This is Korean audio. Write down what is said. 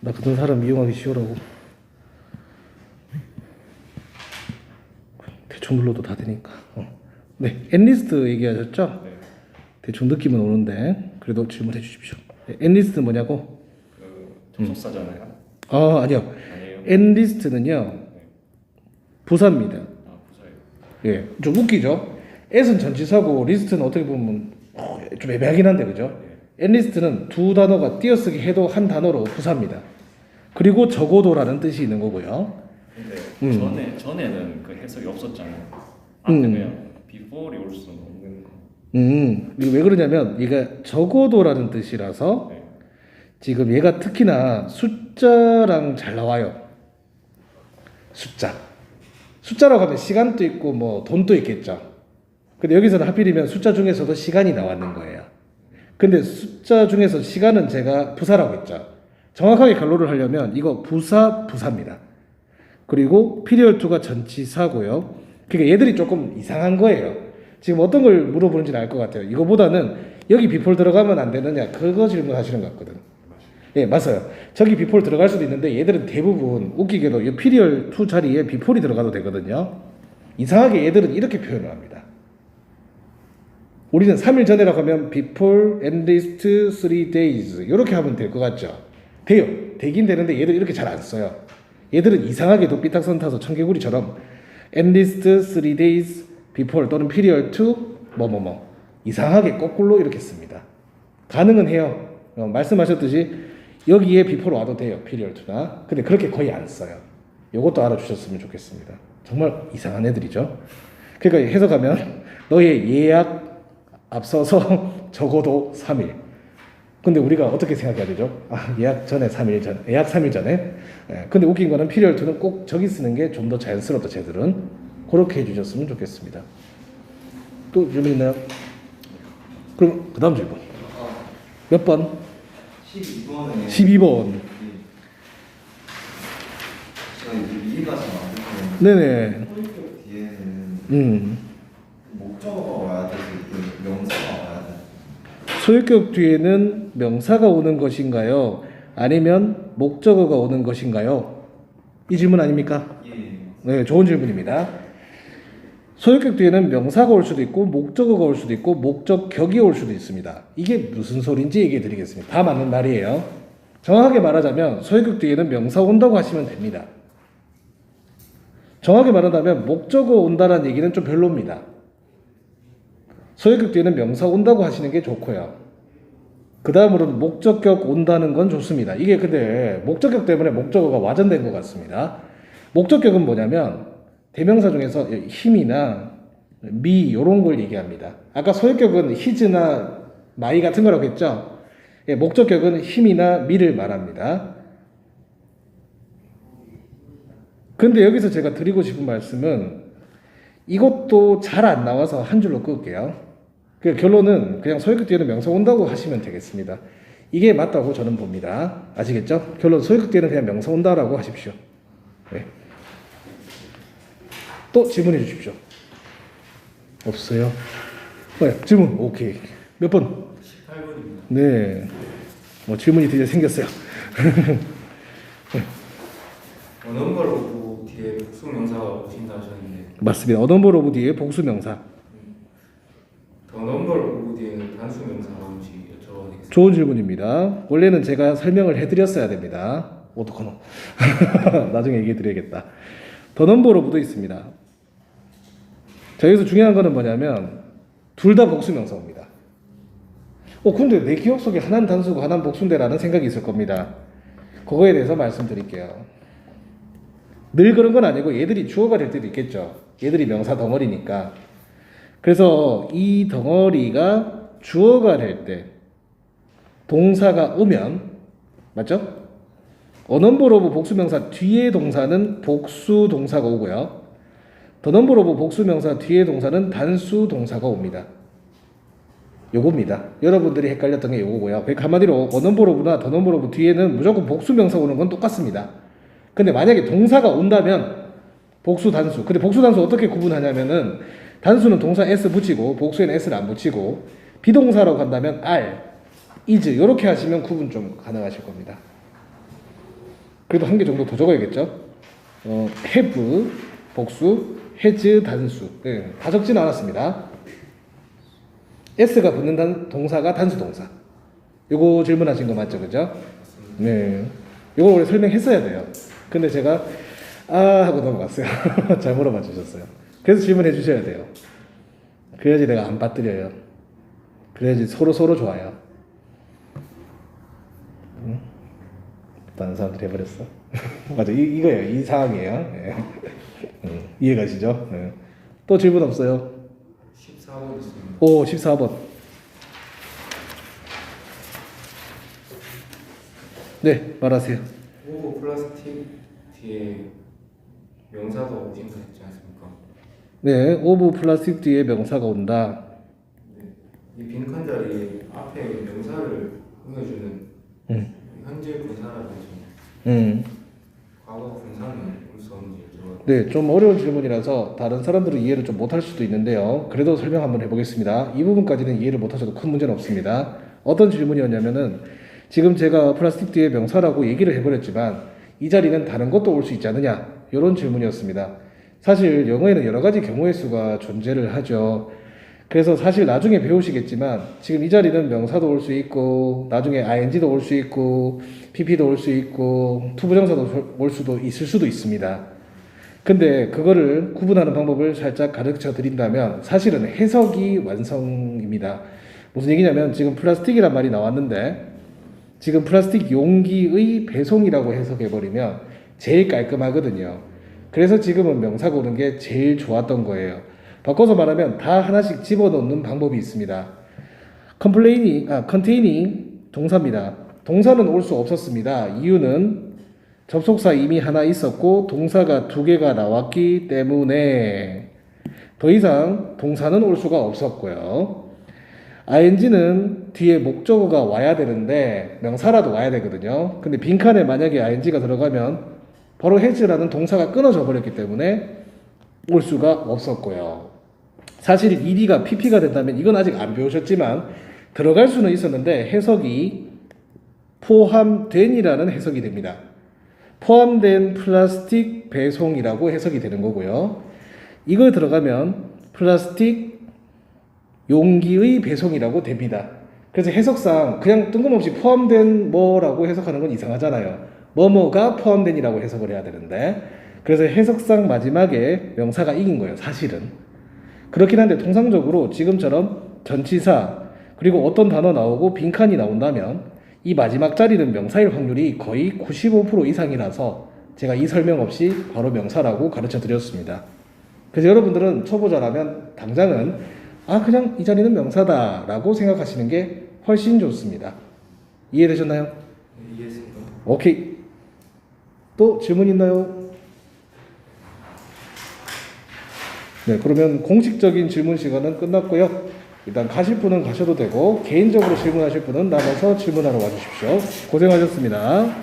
나 같은 사람 이용하기 쉬우라고. 대충 눌러도 다 되니까. 어. 네, 엔리스트 얘기하셨죠? 네. 대충 느낌은 오는데 그래도 질문해 주십시오. 네, 엔리스트 뭐냐고? 그 접속사잖아요. 아 아니요. 아니에요. 엔리스트는요 부사입니다. 아 부사예요. 예, 좀 웃기죠. S는 전치사고 리스트는 어떻게 보면 어, 좀 애매하긴 한데 그죠? 엔리스트는 두 단어가 띄어쓰기 해도 한 단어로 부사입니다. 그리고 적어도라는 뜻이 있는 거고요. 근데 음. 전에 전에는 그 해석이 없었잖아요. 음. 앞에 그냥 before이 올 수는 없는 거. 음, 이거 왜 그러냐면 얘가 적어도라는 뜻이라서 네. 지금 얘가 특히나 숫자랑 잘 나와요. 숫자. 숫자라고 하면 시간도 있고 뭐 돈도 있겠죠. 근데 여기서는 하필이면 숫자 중에서도 시간이 나왔는 거예요. 근데 숫자 중에서 시간은 제가 부사라고 했죠. 정확하게 결론을 하려면 이거 부사 부사입니다. 그리고 피리얼 투가 전치사고요. 그러니까 얘들이 조금 이상한 거예요. 지금 어떤 걸 물어보는지는 알 것 같아요. 이거보다는 여기 비폴 들어가면 안 되느냐 그거 질문하시는 것 같거든. 예, 맞아요. 저기 비폴 들어갈 수도 있는데 얘들은 대부분 웃기게도 이 피리얼 투 자리에 비폴이 들어가도 되거든요. 이상하게 얘들은 이렇게 표현을 합니다. 우리는 3일 전에라고 하면 before at least 3 days 이렇게 하면 될 것 같죠? 돼요. 되긴 되는데 얘들 이렇게 잘 안 써요. 얘들은 이상하게도 삐딱선 타서 청개구리처럼 at least 3 days before 또는 period to 뭐뭐뭐 이상하게 거꾸로 이렇게 씁니다. 가능은 해요. 어, 말씀하셨듯이 여기에 before 와도 돼요. period to나. 근데 그렇게 거의 안 써요. 요것도 알아주셨으면 좋겠습니다. 정말 이상한 애들이죠. 그러니까 해석하면 너의 예약 앞서서 적어도 3일. 근데 우리가 어떻게 생각해야 되죠? 아, 예약 전에 3일 전, 예약 3일 전에. 예, 근데 웃긴 거는 필요할 때는 꼭 저기 쓰는 게 좀 더 자연스럽다, 쟤들은. 그렇게 해주셨으면 좋겠습니다. 또 질문 있나요? 그럼 그 다음 질문. 몇 번? 12번에 12번. 제가 이제 이해가 잘안 되는 네네. 소유격 뒤에는 음. 목적어가 와야 되고 그 명사가 와야 돼. 소유격 뒤에는 명사가 오는 것인가요? 아니면 목적어가 오는 것인가요? 이 질문 아닙니까? 예. 네, 좋은 질문입니다. 소유격 뒤에는 명사가 올 수도 있고 목적어가 올 수도 있고 목적격이 올 수도 있습니다. 이게 무슨 소린지 얘기해 드리겠습니다. 다 맞는 말이에요. 정확하게 말하자면 소유격 뒤에는 명사 온다고 하시면 됩니다. 정확하게 말한다면 목적어 온다는 얘기는 좀 별로입니다. 소유격 뒤에는 명사 온다고 하시는 게 좋고요. 그 다음으로는 목적격 온다는 건 좋습니다. 이게 근데 목적격 때문에 목적어가 와전된 것 같습니다. 목적격은 뭐냐면 대명사 중에서 힘이나 미 이런 걸 얘기합니다. 아까 소유격은 히즈나 마이 같은 거라고 했죠. 예, 목적격은 힘이나 미를 말합니다. 근데 여기서 제가 드리고 싶은 말씀은 이것도 잘 안 나와서 한 줄로 끌게요. 그 결론은 그냥 소유격 뒤에는 명사 온다고 하시면 되겠습니다. 이게 맞다고 저는 봅니다. 아시겠죠? 결론 소유격 뒤에는 그냥 명사 온다라고 하십시오. 네. 또 질문해 주십시오. 없어요? 네, 질문 오케이. 몇 번? 18번입니다. 네. 뭐 질문이 드디어 생겼어요. 어느 걸 보고 뒤에 복수 명사가 오신다 하셨는데 맞습니다. 어덤버 오브 뒤에 복수 명사. 더 넘버를 보고 뒤에는 단수 명사가 혹시 여쭤봐도 되겠습니다. 좋은 질문입니다. 원래는 제가 설명을 해드렸어야 됩니다. 어떡하노? 나중에 얘기해 드려야겠다. 더 넘버로 묻어 있습니다. 자, 여기서 중요한 거는 뭐냐면, 둘 다 복수명사입니다. 어, 근데 내 기억 속에 하나는 단수고 하나는 복수인데라는 생각이 있을 겁니다. 그거에 대해서 말씀드릴게요. 늘 그런 건 아니고 얘들이 주어가 될 때도 있겠죠. 얘들이 명사 덩어리니까. 그래서 이 덩어리가 주어가 될 때, 동사가 오면 맞죠? 어넘버 오브 복수명사 뒤에 동사는 복수 동사가 오고요. 더 넘버 오브 복수명사 뒤에 동사는 단수 동사가 옵니다. 요겁니다. 여러분들이 헷갈렸던 게 요거고요. 그러니까 한마디로 어넘버 오브나 더 넘버 오브 뒤에는 무조건 복수명사 오는 건 똑같습니다. 근데 만약에 동사가 온다면 복수 단수. 근데 복수 단수 어떻게 구분하냐면은 단수는 동사 s 붙이고 복수에는 s를 안 붙이고 비동사로 간다면 r, is 이렇게 하시면 구분 좀 가능하실 겁니다. 그래도 한 개 정도 더 적어야겠죠. 어, have 복수, has 단수. 예, 다 적지는 않았습니다. s가 붙는 단, 동사가 단수 동사. 요거 질문하신 거 맞죠, 그죠? 네. 요거 원래 설명했어야 돼요. 근데 제가 아 하고 넘어갔어요. 잘 물어봐 주셨어요. 그래서 질문해 주셔야 돼요. 그래야지 내가 안 빠뜨려요. 그래야지 서로 서로 좋아요. 다른 사람들 해버렸어. 맞아, 이, 이거예요. 이 상황이에요. 예. 응, 이해가시죠? 예. 또 질문 없어요? 14번 있습니다. 오, 14번. 네, 말하세요. 오버 플라스틱 뒤에 명사가 어딘가 있지 않습니까? 네, 오브 플라스틱 뒤에 명사가 온다. 이 빈칸 자리에 앞에 명사를 꾸며주는 음. 현재 분사라고 하죠. 음. 과거 분사는 올수 없는지 여쭤봐요. 네, 좀 어려운 질문이라서 다른 사람들은 이해를 좀 못할 수도 있는데요. 그래도 설명 한번 해보겠습니다. 이 부분까지는 이해를 못하셔도 큰 문제는 없습니다. 어떤 질문이었냐면은 지금 제가 플라스틱 뒤에 명사라고 얘기를 해버렸지만 이 자리는 다른 것도 올 수 있지 않느냐 이런 질문이었습니다. 사실 영어에는 여러 가지 경우의 수가 존재를 하죠. 그래서 사실 나중에 배우시겠지만 지금 이 자리는 명사도 올 수 있고 나중에 ing도 올 수 있고 pp도 올 수 있고 투부정사도 올 수도 있을 수도 있습니다. 근데 그거를 구분하는 방법을 살짝 가르쳐 드린다면 사실은 해석이 완성입니다. 무슨 얘기냐면 지금 플라스틱이란 말이 나왔는데 지금 플라스틱 용기의 배송이라고 해석해 버리면 제일 깔끔하거든요. 그래서 지금은 명사가 오는 게 제일 좋았던 거예요. 바꿔서 말하면 다 하나씩 집어넣는 방법이 있습니다. 컴플레이닝, 아, 컨테이닝 동사입니다. 동사는 올 수 없었습니다. 이유는 접속사 이미 하나 있었고 동사가 두 개가 나왔기 때문에 더 이상 동사는 올 수가 없었고요. ing는 뒤에 목적어가 와야 되는데 명사라도 와야 되거든요. 근데 빈칸에 만약에 ing가 들어가면 바로 has라는 동사가 끊어져 버렸기 때문에 올 수가 없었고요. 사실 ed가 pp가 된다면 이건 아직 안 배우셨지만 들어갈 수는 있었는데 해석이 포함된이라는 해석이 됩니다. 포함된 플라스틱 배송이라고 해석이 되는 거고요. 이걸 들어가면 플라스틱 용기의 배송이라고 됩니다. 그래서 해석상 그냥 뜬금없이 포함된 뭐라고 해석하는 건 이상하잖아요. 뭐뭐가 포함된이라고 해석을 해야 되는데 그래서 해석상 마지막에 명사가 이긴 거예요. 사실은 그렇긴 한데 통상적으로 지금처럼 전치사 그리고 어떤 단어 나오고 빈칸이 나온다면 이 마지막 자리는 명사일 확률이 거의 95% 이상이라서 제가 이 설명 없이 바로 명사라고 가르쳐 드렸습니다. 그래서 여러분들은 초보자라면 당장은 아 그냥 이 자리는 명사다 라고 생각하시는 게 훨씬 좋습니다. 이해되셨나요? 네, 이해했습니다. 오케이. 또 질문 있나요? 네, 그러면 공식적인 질문 시간은 끝났고요. 일단 가실 분은 가셔도 되고 개인적으로 질문하실 분은 나가서 질문하러 와주십시오. 고생하셨습니다.